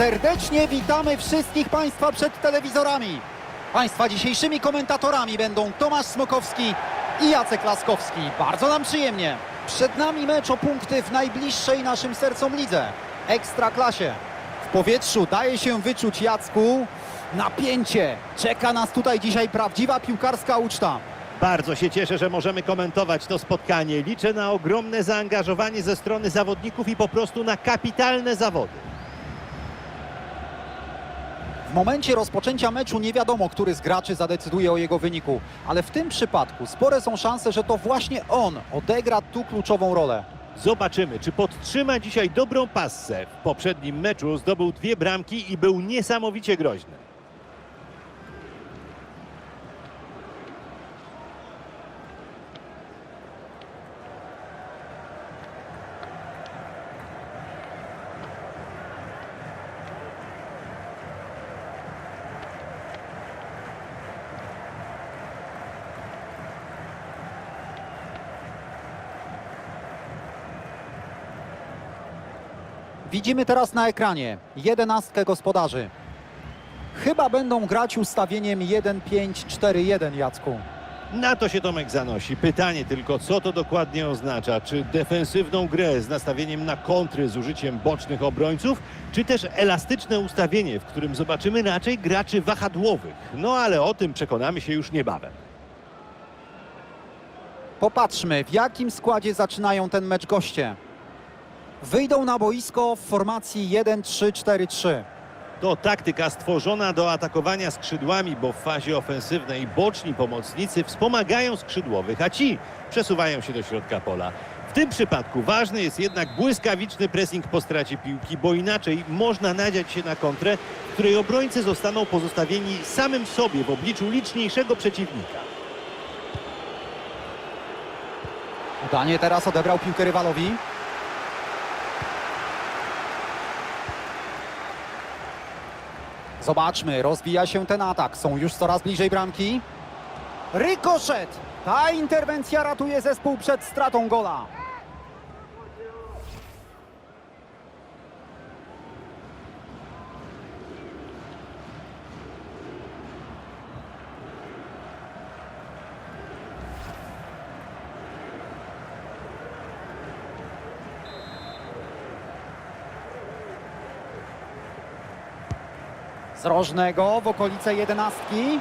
Serdecznie witamy wszystkich Państwa przed telewizorami. Państwa dzisiejszymi komentatorami będą Tomasz Smokowski i Jacek Laskowski. Bardzo nam przyjemnie. Przed nami mecz o punkty w najbliższej naszym sercom lidze. Ekstraklasie. W powietrzu daje się wyczuć Jacku napięcie. Czeka nas tutaj dzisiaj prawdziwa piłkarska uczta. Bardzo się cieszę, że możemy komentować to spotkanie. Liczę na ogromne zaangażowanie ze strony zawodników i po prostu na kapitalne zawody. W momencie rozpoczęcia meczu nie wiadomo, który z graczy zadecyduje o jego wyniku, ale w tym przypadku spore są szanse, że to właśnie on odegra tu kluczową rolę. Zobaczymy, czy podtrzyma dzisiaj dobrą passę. W poprzednim meczu zdobył dwie bramki i był niesamowicie groźny. Widzimy teraz na ekranie jedenastkę gospodarzy. Chyba będą grać ustawieniem 1-5-4-1, Jacku. Na to się Tomek zanosi. Pytanie tylko, co to dokładnie oznacza? Czy defensywną grę z nastawieniem na kontry z użyciem bocznych obrońców, czy też elastyczne ustawienie, w którym zobaczymy raczej graczy wahadłowych? No ale o tym przekonamy się już niebawem. Popatrzmy, w jakim składzie zaczynają ten mecz goście. Wyjdą na boisko w formacji 1-3-4-3. To taktyka stworzona do atakowania skrzydłami, bo w fazie ofensywnej boczni pomocnicy wspomagają skrzydłowych, a ci przesuwają się do środka pola. W tym przypadku ważny jest jednak błyskawiczny pressing po stracie piłki, bo inaczej można nadziać się na kontrę, w której obrońcy zostaną pozostawieni samym sobie w obliczu liczniejszego przeciwnika. Udanie teraz odebrał piłkę rywalowi. Zobaczmy, rozwija się ten atak. Są już coraz bliżej bramki. Rykoszet! Ta interwencja ratuje zespół przed stratą gola. Z rożnego w okolice jedenastki.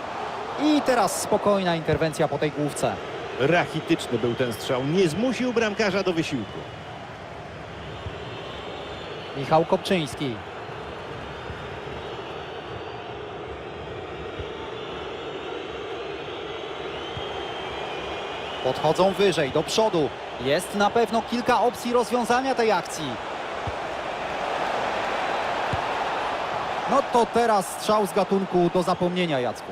I teraz spokojna interwencja po tej główce. Rachityczny był ten strzał, nie zmusił bramkarza do wysiłku. Michał Kopczyński. Podchodzą wyżej, do przodu. Jest na pewno kilka opcji rozwiązania tej akcji. No to teraz strzał z gatunku do zapomnienia, Jacku.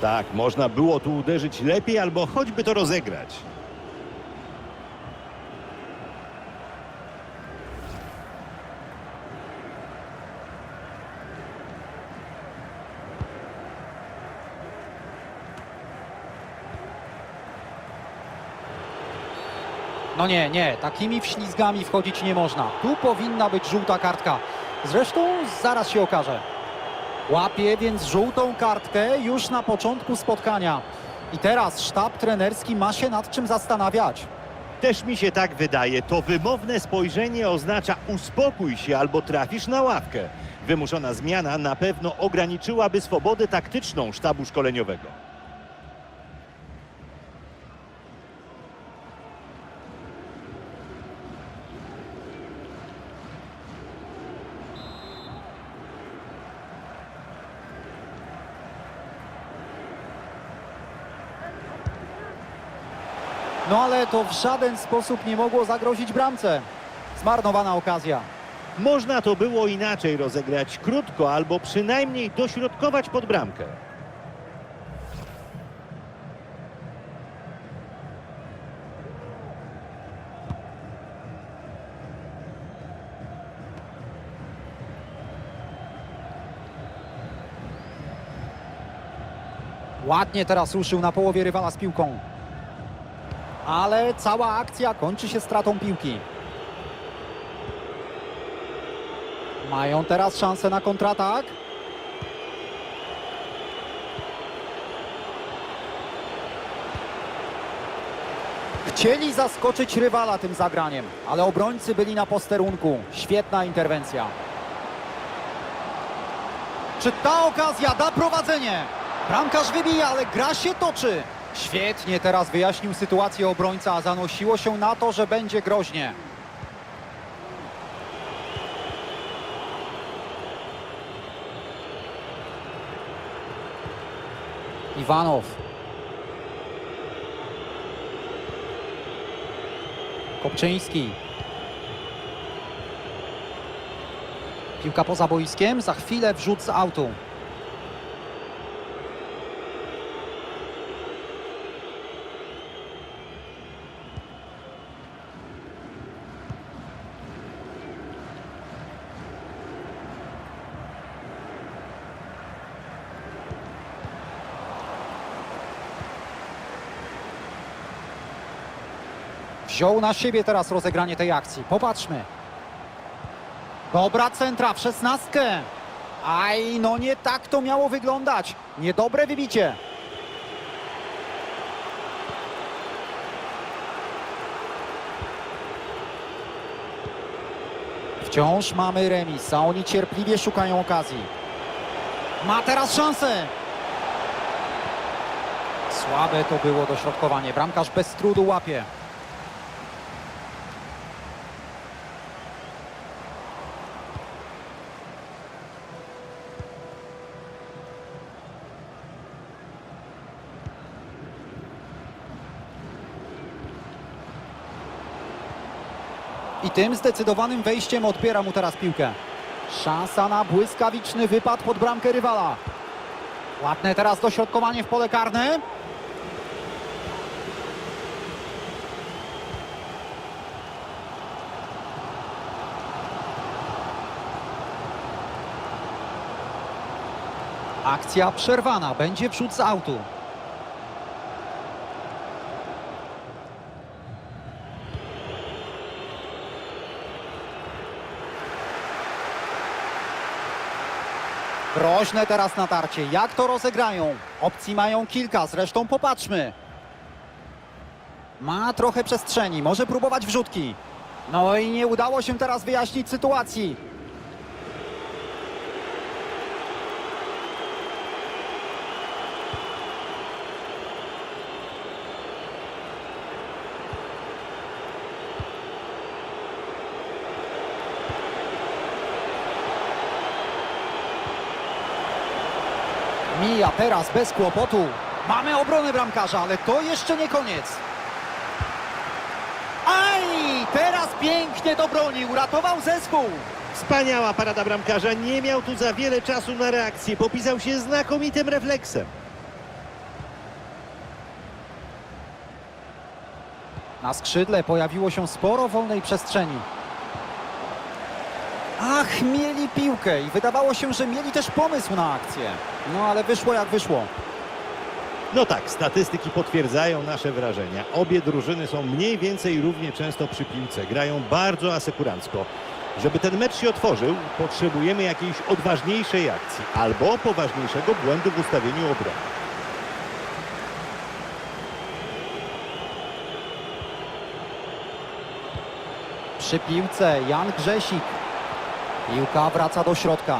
Tak, można było tu uderzyć lepiej albo choćby to rozegrać. No nie, nie, takimi wślizgami wchodzić nie można. Tu powinna być żółta kartka. Zresztą zaraz się okaże. Łapie więc żółtą kartkę już na początku spotkania. I teraz sztab trenerski ma się nad czym zastanawiać. Też mi się tak wydaje. To wymowne spojrzenie oznacza uspokój się albo trafisz na ławkę. Wymuszona zmiana na pewno ograniczyłaby swobodę taktyczną sztabu szkoleniowego. No ale to w żaden sposób nie mogło zagrozić bramce. Zmarnowana okazja. Można to było inaczej rozegrać krótko albo przynajmniej dośrodkować pod bramkę. Ładnie teraz ruszył na połowie rywala z piłką. Ale cała akcja kończy się stratą piłki. Mają teraz szansę na kontratak. Chcieli zaskoczyć rywala tym zagraniem, ale obrońcy byli na posterunku. Świetna interwencja. Czy ta okazja da prowadzenie? Bramkarz wybija, ale gra się toczy. Świetnie teraz wyjaśnił sytuację obrońca, a zanosiło się na to, że będzie groźnie. Iwanow. Kopczyński. Piłka poza boiskiem, za chwilę wrzut z autu. Wziął na siebie teraz rozegranie tej akcji. Popatrzmy. Dobra centra w szesnastkę. Aj, no nie tak to miało wyglądać. Niedobre wybicie. Wciąż mamy remis, a oni cierpliwie szukają okazji. Ma teraz szansę. Słabe to było dośrodkowanie. Bramkarz bez trudu łapie. I tym zdecydowanym wejściem odbiera mu teraz piłkę. Szansa na błyskawiczny wypad pod bramkę rywala. Ładne teraz dośrodkowanie w pole karne. Akcja przerwana. Będzie wrzut z autu. Groźne teraz natarcie. Jak to rozegrają? Opcji mają kilka, zresztą popatrzmy. Ma trochę przestrzeni, może próbować wrzutki. No i nie udało się teraz wyjaśnić sytuacji. Mija teraz bez kłopotu. Mamy obronę bramkarza, ale to jeszcze nie koniec. Aj! Teraz pięknie do broni. Uratował zespół. Wspaniała parada bramkarza, nie miał tu za wiele czasu na reakcję, popisał się znakomitym refleksem. Na skrzydle pojawiło się sporo wolnej przestrzeni. Ach, mieli piłkę i wydawało się, że mieli też pomysł na akcję. No ale wyszło jak wyszło. No tak, statystyki potwierdzają nasze wrażenia. Obie drużyny są mniej więcej równie często przy piłce, grają bardzo asekurancko. Żeby ten mecz się otworzył, potrzebujemy jakiejś odważniejszej akcji albo poważniejszego błędu w ustawieniu obrony. Przy piłce Jan Grzesik. Piłka wraca do środka.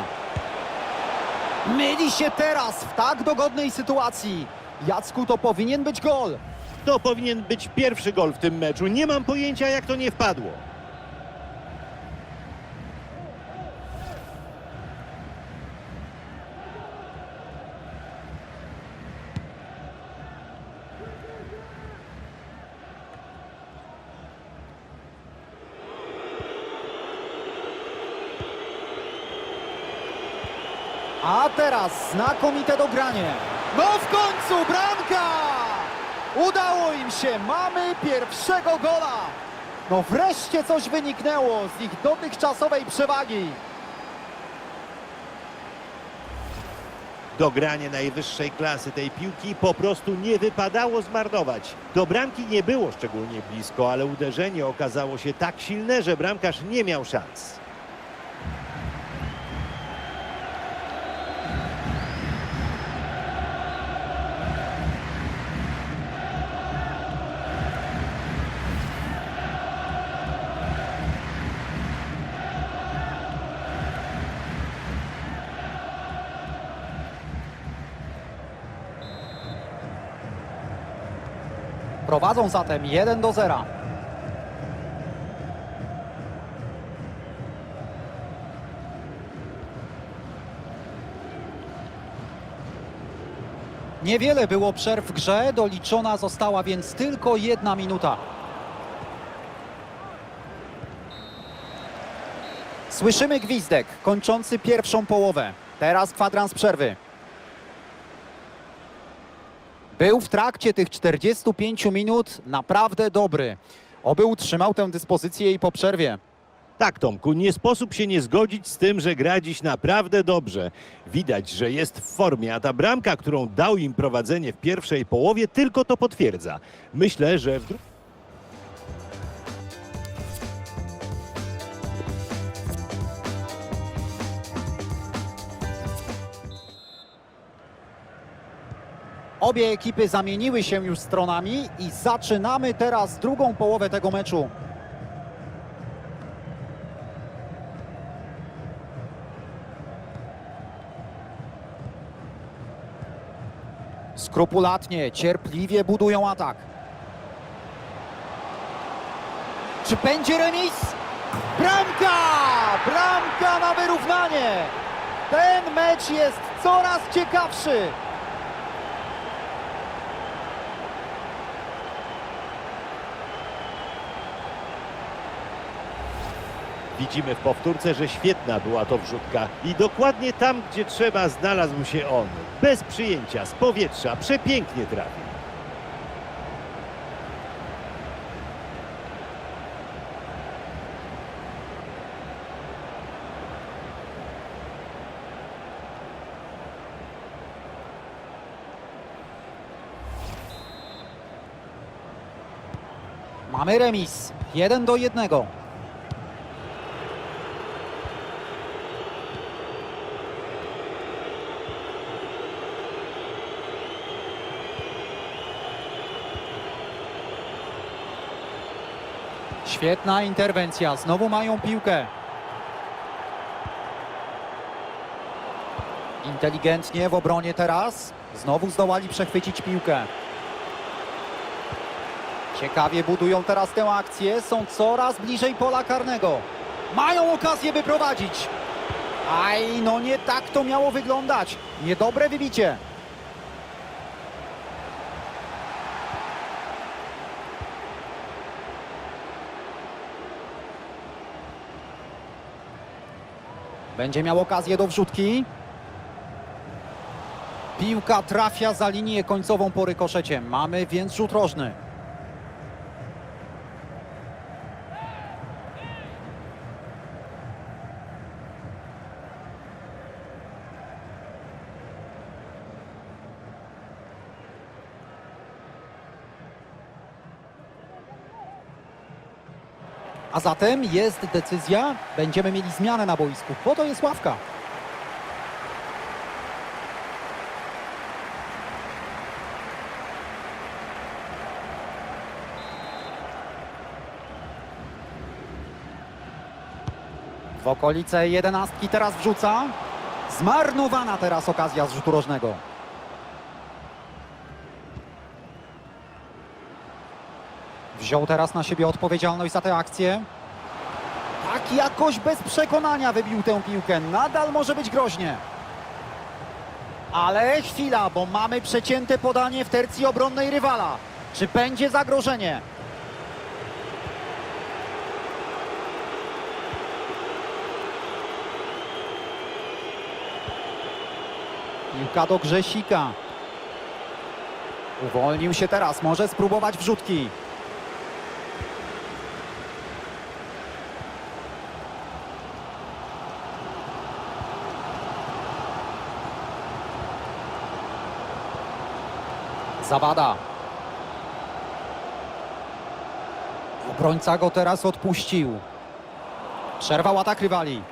Myli się teraz w tak dogodnej sytuacji. Jacku, to powinien być gol. To powinien być pierwszy gol w tym meczu. Nie mam pojęcia, jak to nie wpadło. A teraz znakomite dogranie. No w końcu bramka! Udało im się, mamy pierwszego gola. No wreszcie coś wyniknęło z ich dotychczasowej przewagi. Dogranie najwyższej klasy tej piłki po prostu nie wypadało zmarnować. Do bramki nie było szczególnie blisko, ale uderzenie okazało się tak silne, że bramkarz nie miał szans. Prowadzą zatem 1 do 0. Niewiele było przerw w grze, doliczona została więc tylko jedna minuta. Słyszymy gwizdek kończący pierwszą połowę. Teraz kwadrans przerwy. Był w trakcie tych 45 minut naprawdę dobry. Oby utrzymał tę dyspozycję i po przerwie. Tak, Tomku, nie sposób się nie zgodzić z tym, że gra dziś naprawdę dobrze. Widać, że jest w formie, a ta bramka, którą dał im prowadzenie w pierwszej połowie, tylko to potwierdza. Myślę, że w dru- Obie ekipy zamieniły się już stronami i zaczynamy teraz drugą połowę tego meczu. Skrupulatnie, cierpliwie budują atak. Czy będzie remis? Bramka! Bramka na wyrównanie! Ten mecz jest coraz ciekawszy. Widzimy w powtórce, że świetna była to wrzutka i dokładnie tam, gdzie trzeba, znalazł się on. Bez przyjęcia, z powietrza, przepięknie trafił. Mamy remis. 1 do 1. Świetna interwencja. Znowu mają piłkę. Inteligentnie w obronie teraz. Znowu zdołali przechwycić piłkę. Ciekawie budują teraz tę akcję, są coraz bliżej pola karnego. Mają okazję by prowadzić. Aj, no nie tak to miało wyglądać. Niedobre wybicie. Będzie miał okazję do wrzutki. Piłka trafia za linię końcową po rykoszecie. Mamy więc rzut rożny. A zatem jest decyzja, będziemy mieli zmianę na boisku. Po to jest ławka. W okolice jedenastki teraz wrzuca. Zmarnowana teraz okazja z rzutu rożnego. Wziął teraz na siebie odpowiedzialność za tę akcję. Tak jakoś bez przekonania wybił tę piłkę. Nadal może być groźnie. Ale chwila, bo mamy przecięte podanie w tercji obronnej rywala. Czy będzie zagrożenie? Piłka do Grzesika. Uwolnił się teraz, może spróbować wrzutki. Zawada. Obrońca go teraz odpuścił. Przerwał atak rywali.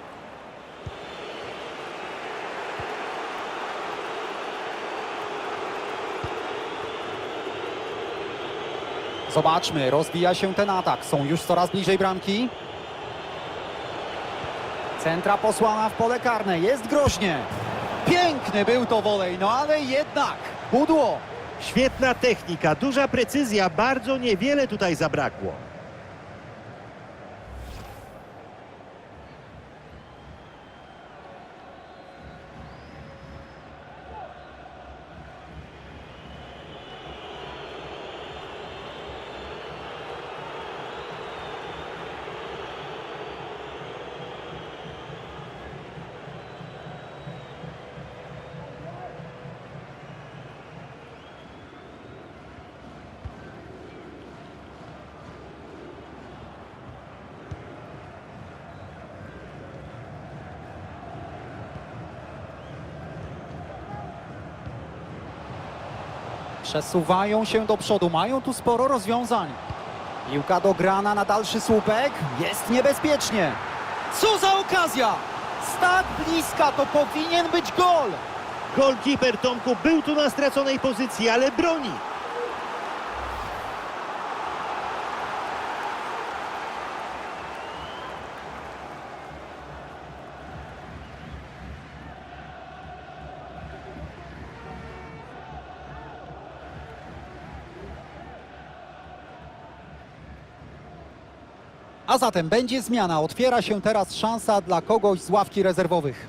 Zobaczmy, rozwija się ten atak. Są już coraz bliżej bramki. Centra posłana w pole karne. Jest groźnie. Piękny był to wolej, no ale jednak pudło. Świetna technika, duża precyzja, bardzo niewiele tutaj zabrakło. Przesuwają się do przodu, mają tu sporo rozwiązań. Piłka dograna na dalszy słupek, jest niebezpiecznie. Co za okazja! Z tak bliska to powinien być gol! Golkiper Tomku był tu na straconej pozycji, ale broni. A zatem będzie zmiana, otwiera się teraz szansa dla kogoś z ławki rezerwowych.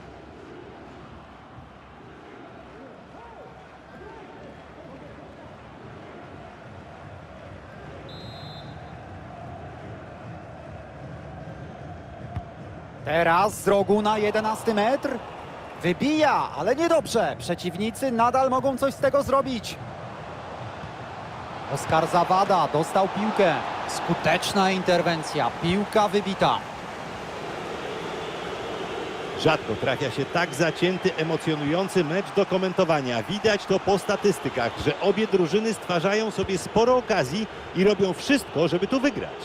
Teraz z rogu na 11 metr. Wybija, ale niedobrze. Przeciwnicy nadal mogą coś z tego zrobić. Oskar Zawada dostał piłkę. Skuteczna interwencja. Piłka wybita. Rzadko trafia się tak zacięty, emocjonujący mecz do komentowania. Widać to po statystykach, że obie drużyny stwarzają sobie sporo okazji i robią wszystko, żeby tu wygrać.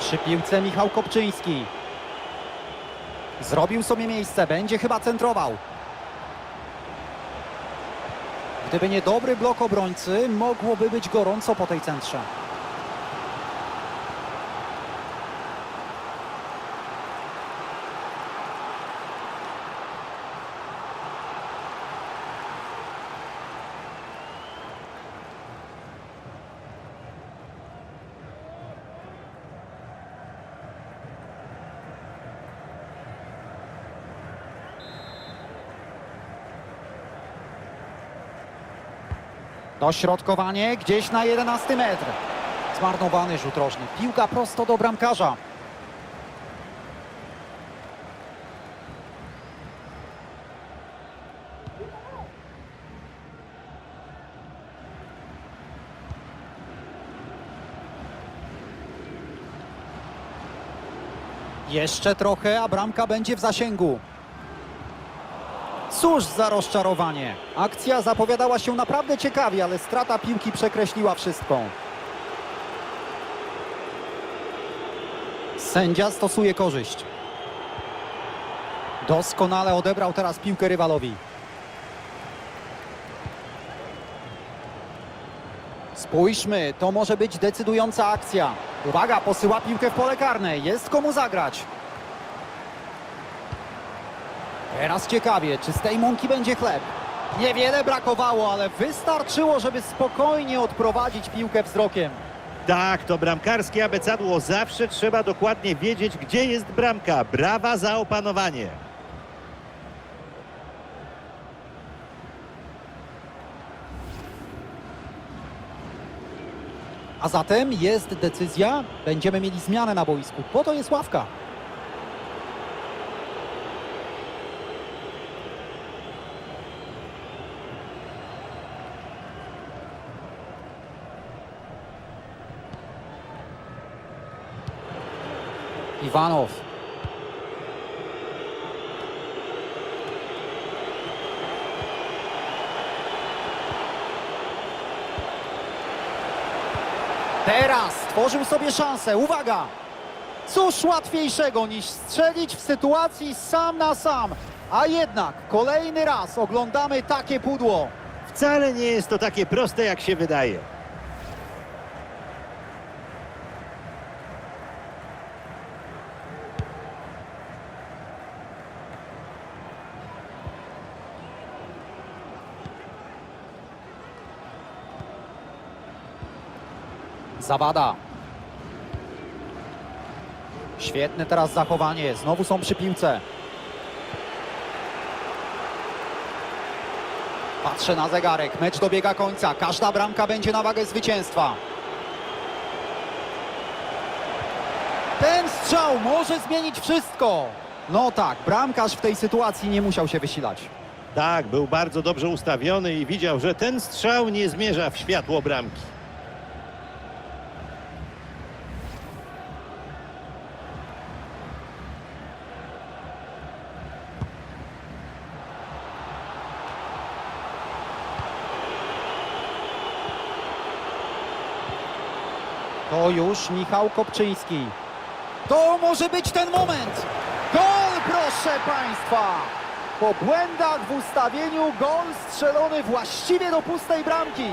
Przy piłce Michał Kopczyński. Zrobił sobie miejsce, będzie chyba centrował. Gdyby nie dobry blok obrońcy, mogłoby być gorąco po tej centrze. Dośrodkowanie gdzieś na 11 metr. Zmarnowany rzut rożny. Piłka prosto do bramkarza. Jeszcze trochę, a bramka będzie w zasięgu. Cóż za rozczarowanie. Akcja zapowiadała się naprawdę ciekawie, ale strata piłki przekreśliła wszystko. Sędzia stosuje korzyść. Doskonale odebrał teraz piłkę rywalowi. Spójrzmy, to może być decydująca akcja. Uwaga, posyła piłkę w pole karne. Jest komu zagrać. Teraz ciekawie, czy z tej mąki będzie chleb? Niewiele brakowało, ale wystarczyło, żeby spokojnie odprowadzić piłkę wzrokiem. Tak, to bramkarskie abecadło. Zawsze trzeba dokładnie wiedzieć, gdzie jest bramka. Brawa za opanowanie. A zatem jest decyzja, będziemy mieli zmianę na boisku. Po to jest ławka. Iwanow. Teraz stworzył sobie szansę. Uwaga! Cóż łatwiejszego niż strzelić w sytuacji sam na sam. A jednak kolejny raz oglądamy takie pudło. Wcale nie jest to takie proste, jak się wydaje. Zawada. Świetne teraz zachowanie. Znowu są przy piłce. Patrzę na zegarek. Mecz dobiega końca. Każda bramka będzie na wagę zwycięstwa. Ten strzał może zmienić wszystko. No tak, bramkarz w tej sytuacji nie musiał się wysilać. Tak, był bardzo dobrze ustawiony i widział, że ten strzał nie zmierza w światło bramki. Już Michał Kopczyński. To może być ten moment. Gol, proszę Państwa! Po błędach w ustawieniu gol strzelony właściwie do pustej bramki.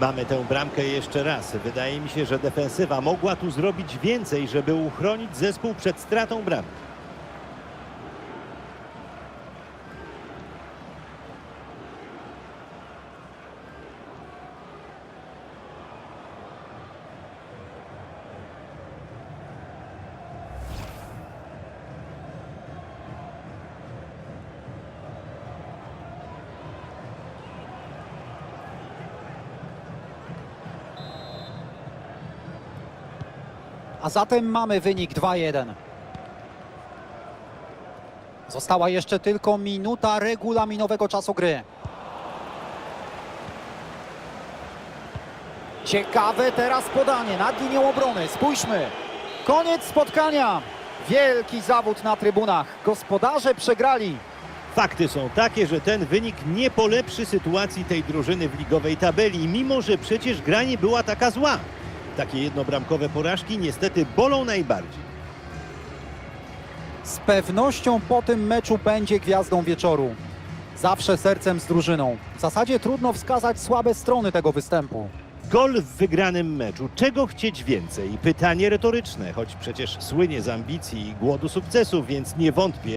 Mamy tę bramkę jeszcze raz. Wydaje mi się, że defensywa mogła tu zrobić więcej, żeby uchronić zespół przed stratą bramki. A zatem mamy wynik 2-1. Została jeszcze tylko minuta regulaminowego czasu gry. Ciekawe teraz podanie nad linią obrony. Spójrzmy. Koniec spotkania. Wielki zawód na trybunach. Gospodarze przegrali. Fakty są takie, że ten wynik nie polepszy sytuacji tej drużyny w ligowej tabeli, mimo że przecież gra nie była taka zła. Takie jednobramkowe porażki niestety bolą najbardziej. Z pewnością po tym meczu będzie gwiazdą wieczoru. Zawsze sercem z drużyną. W zasadzie trudno wskazać słabe strony tego występu. Gol w wygranym meczu. Czego chcieć więcej? Pytanie retoryczne, choć przecież słynie z ambicji i głodu sukcesów, więc nie wątpię,